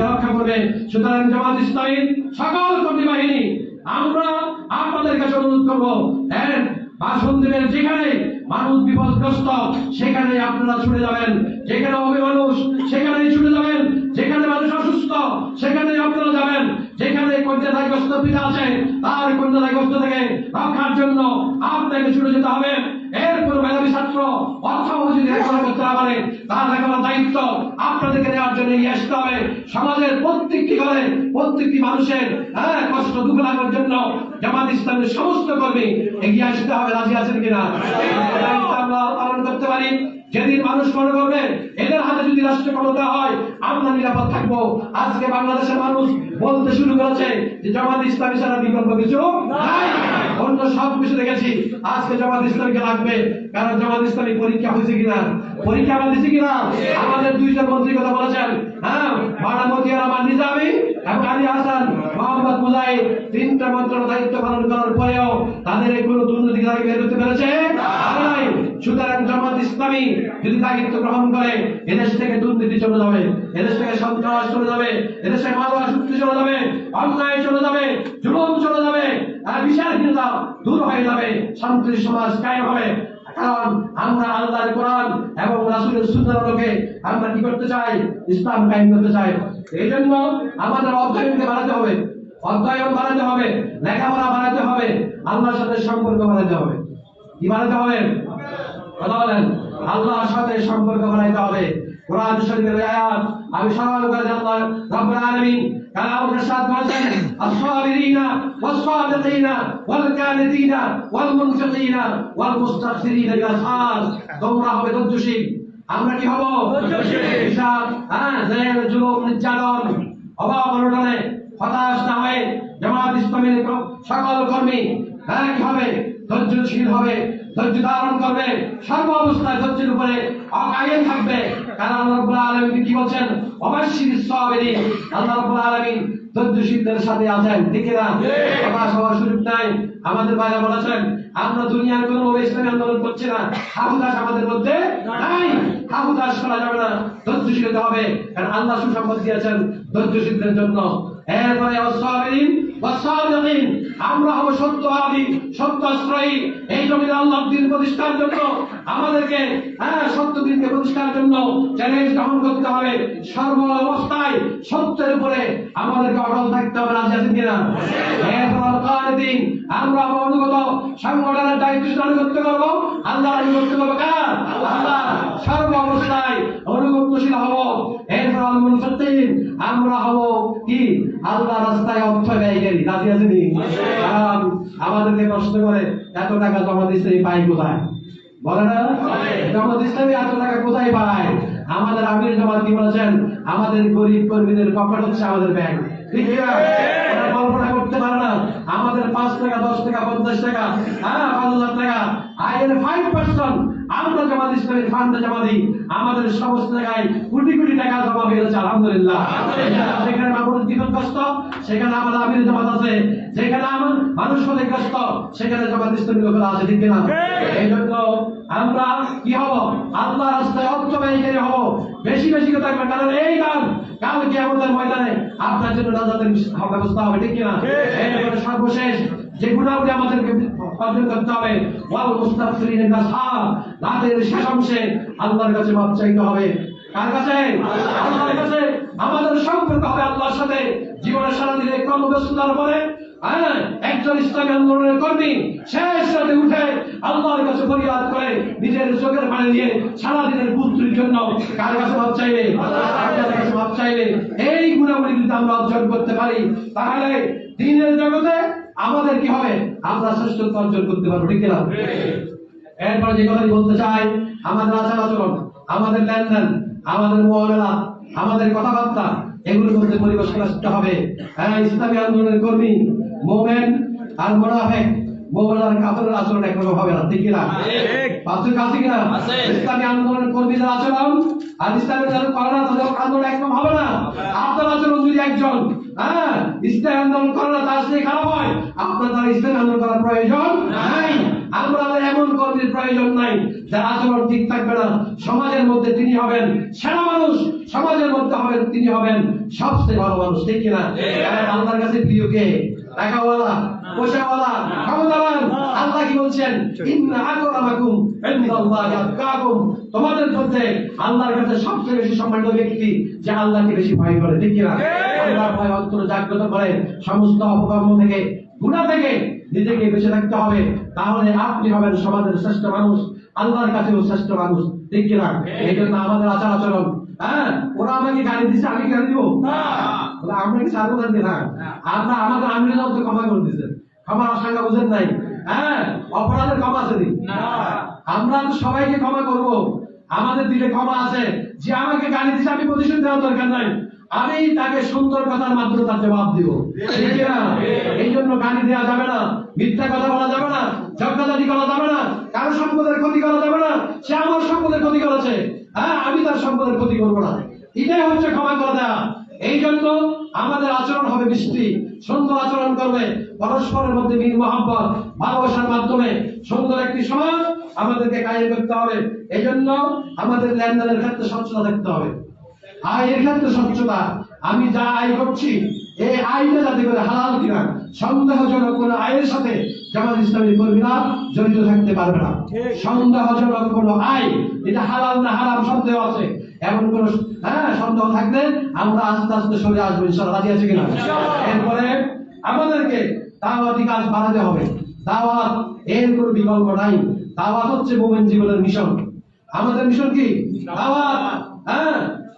হ্যাঁ, রক্ষা করবে সুতরাং জামাত ইসলামীর সকল কর্মী বাহিনী আমরা আপনাদের কাছে অনুরোধ করব ভাষণ যেখানে মানুষ বিপদগ্রস্ত সেখানে আপনারা ছুটে যাবেন। যেখানে হবে মানুষ সেখানেই ছুটে যাবেন। যেখানে মানুষ অসুস্থ সেখানে আপনারা যাবেন। যেখানে কন্যাদায়গ্রস্ত পিতা আছে তার কন্যাদায়গ্রস্ত থেকে রক্ষার জন্য আপনাকে ছুটে যেতে হবে এরপর মেধাবী ছাত্র অর্থাৎ যদি না তার লেখাপড়ার দায়িত্ব। আপনাদেরকে নেওয়ার জন্য নিয়ে আসতে হবে। সমাজের প্রত্যেকটি ঘরে প্রত্যেকটি মানুষের হ্যাঁ কষ্ট দুঃখ লাগার জন্য জামাত ইসলামের সমস্ত কর্মী এগিয়ে আসতে হবে। রাজি আছেন কিনা? পালন করতে পারি। যেদিন মানুষ মনে করবে, এদের হাতে যদি রাষ্ট্র ক্ষমতা হয়, আমরা নিরাপদ থাকব। আজকে বাংলাদেশের মানুষ বলতে শুরু করেছে যে জামাত ইসলামী ছাড়া বিকল্প কিছু নাই। অন্য সব কিছু দেখেছি। আজকে জামাত ইসলামকে লাগবে। কারণ জামাত ইসলামী পরীক্ষা হয়েছে কিনা? পরীক্ষা আমরা দিচ্ছি কিনা? আমাদের দুইজন মন্ত্রী কথা বলেছেন। হ্যাঁ মারামতি আর আমার নিজামি এবং আলী হাসান, মোহাম্মদ মুজাহিদ, তিনটা মন্ত্রণালয় দায়িত্ব পালন করার পরেও তাদের এই কোনো দুর্নীতি দাবি বের করতে পেরেছে। সুতরাং জামাত ইসলামী যদি দায়িত্ব গ্রহণ করে, এদেশ থেকে দুর্নীতি চলে যাবে, এদেশ থেকে সন্ত্রাস চলে যাবে, এদেশে মাদক আসক্তি চলে যাবে, অন্যায় চলে যাবে, জুলুম চলে যাবে, আর দূর হয়ে যাবে শান্তির সমাজ কায়েম হবে কারণ করতে চাই? ইসলাম এই জন্য আমাদের অধ্যয়নকে বাড়াতে হবে। অধ্যয়ন বাড়াতে হবে, লেখাপড়া বাড়াতে হবে, আল্লাহর সাথে সম্পর্ক বাড়াতে হবে। কি বাড়াতে হবে? আল্লাহর সাথে সম্পর্ক বানাইতে হবে। কোরআন শরীফের আয়াত আমি আল্লাহ রব্বুল আলামিন বলেছেন আসসাবিরিনা ওয়াসসাদিকিনা ওয়াল কানিতিনা ওয়াল মুনফিকিনা ওয়াল মুস্তাগফিরিনা বিল আসহার তোমরা হবে ধৈর্যশীল আমরা কি হব। হিসাব হ্যাঁ জেল জুলুম নির্যাতন অভাব অনটনে হতাশ না হয়ে জামাত ইসলামের সকল কর্মী হ্যাঁ কি হবে ধৈর্যশীল হবে ধৈর্য ধারণ করবে সর্ব অবস্থায় ধৈর্যের উপরে থাকবে। কারণ আল্লাহ রাব্বুল আলামিন কি বলছেন? অবশ্যই সাবিরিন আল্লাহ রাব্বুল আলামিন ধৈর্যশীলদের সাথে আছেন ঠিক না হতাশ হওয়ার সুযোগ নাই। আমাদের বাইরে বলেছেন আমরা দুনিয়ার কোনো ইসলামী আন্দোলন করছি না। হাহুদাস আমাদের মধ্যে নাই। হাহুদাস করা যাবে না। ধৈর্যশীল হতে হবে। কারণ আল্লাহ সুসম্পদ দিয়েছেন ধৈর্যশীলদের জন্য। এরপরে অসাবিরিন আমরা হব সত্যবাদী, সত্যাশ্রয়ী। এই জমির আল্লাহ দিন প্রতিষ্ঠার জন্য আমাদেরকে হ্যাঁ সত্য দিনকে প্রতিষ্ঠার জন্য চ্যালেঞ্জ গ্রহণ করতে হবে। সর্ব অবস্থায় সত্যের উপরে আমাদেরকে অটল থাকতে হবে। রাজি আছেন কিনা? দিন আমরা অনুগত। সংগঠনের দায়িত্ব আল্লাহ করব কার? আল্লাহ সর্ব অবস্থায় হব। এরপর আলমুল সত্যিন আমরা হব কি? আল্লাহ রাস্তায় অর্থ ব্যয়কারী রাজি আছেনি আমাদেরকে প্রশ্ন করে এত টাকা জমা দিচ্ছে পাই কোথায়? বলে না? জমা দিচ্ছে এত টাকা কোথায় পায়? আমাদের আমির জামাত কি বলেছেন? আমাদের গরিব কর্মীদের কপাল হচ্ছে আমাদের ব্যাংক ঠিক কি না? ওরা কল্পনা করতে পারে না। আমাদের পাঁচ টাকা দশ টাকা পঞ্চাশ টাকা হ্যাঁ পাঁচ হাজার টাকা। আয়ের ফাইভ পার্সেন্ট আমরা জামাত ইসলামের ফান্ডে জমা দিই আমাদের সমস্ত জায়গায় কোটি কোটি টাকা জমা হয়েছে আলহামদুলিল্লাহ। সেখানে মানুষ কষ্ট সেখানে আমাদের আমির জমা আছে। যেখানে আমার মানুষ অনেক কষ্ট সেখানে জমা ইসলামী লোকেরা আছে ঠিক না এই জন্য আমরা কি হব? আল্লাহ রাস্তায় অর্থ ব্যয়কারী কথা বলবেন। কারণ এই গান কালকে আমাদের ময়দানে আপনার জন্য নাজাতের ব্যবস্থা হবে ঠিক কিনা? সর্বশেষ যে গুণাবলী আমাদেরকে অর্জন করতে হবে ওয়াল মুস্তাগফিরিন নাসহার রাতের শেষ অংশে আল্লাহর কাছে মাপ চাইতে হবে। কার কাছে? আল্লাহর কাছে। আমাদের সম্পর্ক হবে আল্লাহর সাথে। জীবনের সারাদিন কর্মব্যস্ততার পরে একজন ইসলামী আন্দোলনের কর্মী শেষ রাতে উঠে আল্লাহর কাছে ফরিয়াদ করে, নিজের চোখের পানি দিয়ে সারাদিনের পুত্রের জন্য কার কাছে চাইবে? আল্লাহর কাছে মাপ চাইবে। এই গুণাবলী যদি আমরা অর্জন করতে পারি, তাহলে দিনের জগতে আমাদের কি হবে? আমরা শ্রেষ্ঠত্ব অর্জন করতে পারব, ঠিক না এরপরে যে কথাটি বলতে চাই, আমাদের আচার আচরণ, আমাদের লেনদেন, আমাদের মহামেলা আমাদের কথাবার্তা, এগুলোর মধ্যে পরিবেশ আসতে হবে। হ্যাঁ ইসলামী আন্দোলনের কর্মী মোমেন আর মোনাফেক। মোমেন আর কাফেরের আচরণ একরকম হবে না ঠিক কিনা। পাঁচজন কাছে কিনা? ইসলামী আন্দোলনের কর্মীদের আচরণ আর ইসলামী যারা করে না তাদের আন্দোলন একদম হবে না। আপনার আচরণ যদি একজন হ্যাঁ ইসলামী আন্দোলন করে না তার সাথে খারাপ হয় আপনার দ্বারা ইসলামী আন্দোলন করার প্রয়োজন নাই। আমাদের এমন কর্মীর প্রয়োজন নাই যার আচরণ ঠিক থাকবে না। সমাজের মধ্যে তিনি হবেন সেরা মানুষ সমাজের মধ্যে হবেন তিনি হবেন সবচেয়ে ভালো মানুষ ঠিক কিনা আল্লাহর কাছে প্রিয় কে? টাকাওয়ালা পয়সাওয়ালা ক্ষমতাবান আল্লাহ কি বলছেন? ইন্না আকরামাকুম ইনদাল্লাহি আতকাকুম। তোমাদের মধ্যে আল্লাহর কাছে সবচেয়ে বেশি সম্মানিত ব্যক্তি যে আল্লাহকে বেশি ভয় করে ঠিক কিনা আল্লাহর ভয় অন্তরে জাগ্রত করে সমস্ত অপকর্ম থেকে গুণা থেকে নিজেকে বেঁচে থাকতে হবে তাহলে আপনি হবেন সমাজের শ্রেষ্ঠ মানুষ আল্লাহর কাছেও শ্রেষ্ঠ মানুষ। ঠিক কিনা? এই জন্য আমাদের আচার আচরণ। হ্যাঁ ওরা আমাকে গাড়ি দিচ্ছে আমি গাড়ি দিব? আমরা কি ছাড়বো না। না। আমরা আমাদের আমির তো ক্ষমা করে ক্ষমার আশঙ্কা বুঝেন নাই। হ্যাঁ অপরাধের ক্ষমা আছে আমরা তো সবাইকে ক্ষমা করব। আমাদের দিলে ক্ষমা আছে। যে আমাকে গালি দিচ্ছে আমি প্রতিশোধ দেওয়ার দরকার নাই। আমি তাকে সুন্দর কথার মাধ্যমে তার জবাব দিব। ঠিক না? এই জন্য গালি দেওয়া যাবে না মিথ্যা কথা বলা যাবে না ঝগড়াঝাটি করা যাবে না কারও সম্পদের ক্ষতি করা যাবে না সে আমার সম্পদের ক্ষতি করেছে। হ্যাঁ আমি তার সম্পদের ক্ষতি করব না। এটাই হচ্ছে ক্ষমা করে দেওয়া এই জন্য আমাদের আচরণ হবে বৃষ্টি সুন্দর আচরণ করবে পরস্পরের মধ্যে মিল মহাব্বত ভালোবাসার মাধ্যমে সুন্দর একটি সমাজ আমাদেরকে কায়েম করতে হবে। এই জন্য আমাদের লেনদেনের ক্ষেত্রে স্বচ্ছতা থাকতে হবে। আয়ের ক্ষেত্রে স্বচ্ছতা আমি যা আয় করছি এই আয়টা যাতে করে হালাল কিনা সন্দেহজনক কোন আয়ের সাথে জামাত ইসলামী কর্মীরা জড়িত থাকতে পারবে না। সন্দেহজনক কোন আয় এটা হালাল না হারাম সন্দেহ আছে। এমন কোন হ্যাঁ সন্দেহ থাকলে আমরা আস্তে আস্তে সরে আসব ইনশাল্লাহ রাজি আছে কিনা? এরপরে আমাদেরকে দাওয়াতি কাজ বাড়াতে হবে। দাওয়াত এর কোনো বিকল্প নাই। দাওয়াত হচ্ছে মোমেন জীবনের মিশন। আমাদের মিশন কি? দাওয়াত। হ্যাঁ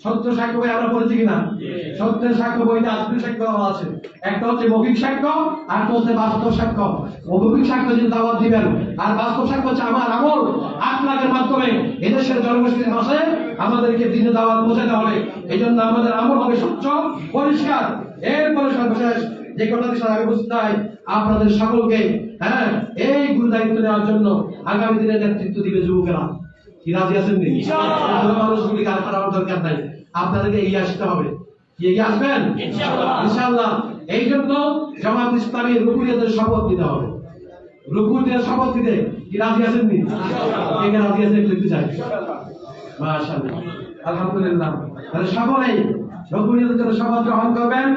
সত্য সাক্ষ্য বই আমরা পড়েছি কিনা? সত্যের সাক্ষ্য বইতে আজকের সাক্ষ্য আছে। একটা হচ্ছে মৌখিক সাক্ষ্য আর একটা হচ্ছে বাস্তব সাক্ষ্য। মৌখিক সাক্ষ্য যদি দাওয়াত দিবেন আর বাস্তব সাক্ষ্য হচ্ছে আমার আমল আখলাকের মাধ্যমে এদেশের জনগোষ্ঠীর মাসে আমাদেরকে দিনে দাওয়াত পৌঁছাতে হবে। এই জন্য আমাদের আমল হবে স্বচ্ছ পরিষ্কার। এরপরে সর্বশেষ যে কথাটি সাথে আমি বুঝতে হয় আপনাদের সকলকে হ্যাঁ এই গুরু দায়িত্ব নেওয়ার জন্য আগামী দিনে নেতৃত্ব দিবে যুবকেরা। কি রাজি আছেন নি মানুষগুলিকে আর খারাপ দরকার নাই। আপনাদেরকে এগিয়ে আসতে হবে। এগিয়ে আসবেন? ইনশাআল্লাহ। এই জন্য জামাত ইসলামী রুকুনিয়াদের শপথ নিতে হবে। রুকুনিয়ার শপথ নিতে কি রাজি আছেন নি? কে কে রাজি আছেন একটু দেখতে চাই মাশাআল্লাহ। আলহামদুলিল্লাহ। তাহলে সকলেই রকুনিয়াদের জন্য শপথ গ্রহণ করবেন।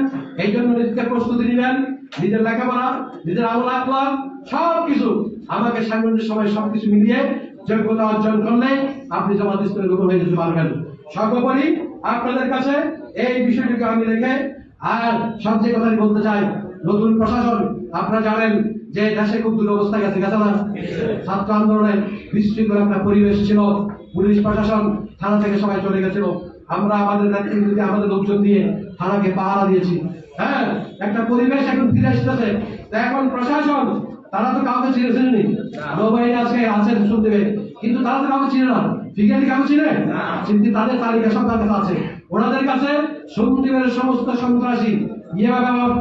এই জন্য নিজেকে প্রস্তুতি নেবেন। নিজের লেখাপড়া নিজের আমল আখলাক সব কিছু আমাকে সাংগঠনিক সময় সবকিছু মিলিয়ে যোগ্যতা অর্জন করলে আপনি জামাত ইসলামের রূপ হয়ে যেতে পারবেন। সর্বোপরি আপনাদের কাছে এই বিষয়টিকে আমি রেখে আর সব যে কথাটি বলতে চাই, নতুন প্রশাসন, আপনারা জানেন যে দেশে খুব দুরবস্থা গেছে গেছে না? ছাত্র আন্দোলনে বিশৃঙ্খল একটা পরিবেশ ছিল, পুলিশ প্রশাসন থানা থেকে সবাই চলে গেছিল। আমরা আমাদের নেতৃত্বে আমাদের লোকজন দিয়ে থানাকে পাহারা দিয়েছি। হ্যাঁ একটা পরিবেশ এখন ফিরে আসতেছে। এখন প্রশাসন তারা তো কাউকে চিনেছেন নি। মোবাইল আছে আছেন শুনতে। কিন্তু তারা তো কাউকে চিনে না। কাউকে চিনে? কিন্তু তাদের তালিকা সব তাদের আছে। ওনাদের কাছে সমস্ত সন্ত্রাসী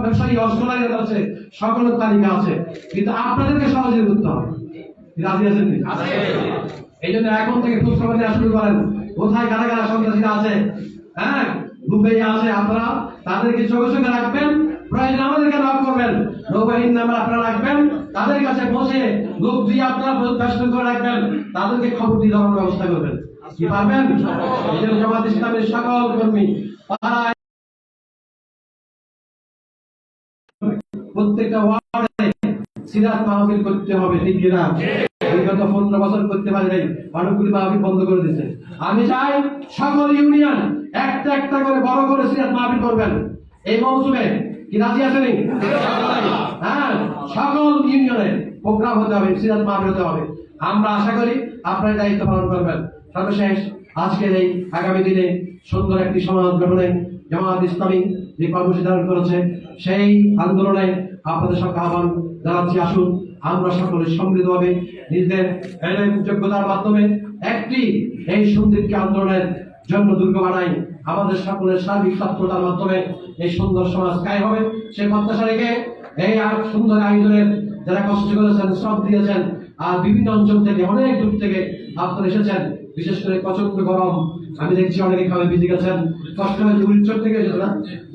ব্যবসায়ী অস্ট্রেলিয়ার কাছে সকলের তালিকা আছে। কিন্তু আপনাদেরকে সহযোগী করতে হবে। রাজি আছেন এই জন্য এখন থেকে খোঁজখবর নেওয়া শুরু করেন। কোথায় কারা কারা সন্ত্রাসীরা আছে? হ্যাঁ আপনারা তাদেরকে চোখে চোখে রাখবেন। প্রয়োজন আমাদেরকে লাভ করবেন। নৌবাহিনী নাম্বার আপনারা রাখবেন। তাদের কাছে পৌঁছে লোক দিয়ে আপনারা ব্যস্ত করে রাখবেন। তাদেরকে খবর দিয়ে দেওয়ার ব্যবস্থা করবেন। কি পারবেন? জামাত ইসলামের সকল কর্মী প্রত্যেকটা ওয়ার্ডে সিরাত মাহফিল করতে হবে, ঠিক বিগত পনেরো বছর করতে পারি নাই। অনেকগুলি মাহফিল বন্ধ করে দিয়েছে। আমি চাই সকল ইউনিয়ন একটা একটা করে বড় করে সিরাত মাহফিল করবেন। এই মৌসুমে কি রাজি আসেনি হ্যাঁ সকল ইউনিয়নে প্রোগ্রাম হতে হবে, সিরাত মাহফিল হতে হবে। আমরা আশা করি আপনার দায়িত্ব পালন করবেন। সর্বশেষ, আজকের এই আগামী দিনে সুন্দর একটি সমাজ গঠনে জামাত ইসলামী যে কর্মসূচি ধারণ করেছে, সেই আন্দোলনে আপনাদের সঙ্গে আহ্বান জানাচ্ছি, আসুন, আমরা সকলে সমৃদ্ধভাবে নিজেদের যোগ্যতার মাধ্যমে একটি এই সুন্দরকে আন্দোলনের জন্য দুর্গ বানাই, আমাদের সকলের সার্বিক তৎপরতার মাধ্যমে এই সুন্দর সমাজ কায় হবে। সে প্রত্যাশা রেখে এই আর সুন্দর আয়োজনের যারা কষ্ট করেছেন, শ্রম দিয়েছেন, আর বিভিন্ন অঞ্চল থেকে, অনেক দূর থেকে আপনারা এসেছেন, বিশেষ করে প্রচণ্ড গরম। আমি দেখছি অনেকে খাবে বিজি গেছেন। কষ্ট হয়েছে উড়িষ্যর থেকে, এসেছেন না?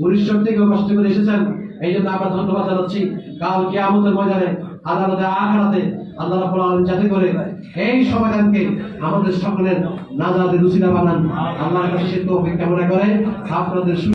উড়িষ্যর থেকে কষ্ট করে এসেছেন। এই জন্য আমরা ধন্যবাদ জানাচ্ছি। কালকে কিয়ামতের ময়দানে, আদালতে আখাড়াতে আল্লাহ রাব্বুল আলামিন যাতে করে এই সমাধানকে আমাদের সকলের নাজাদের রুচিরা বানান। আল্লাহর কাছে সে তৌফিক কামনা করে। আপনাদের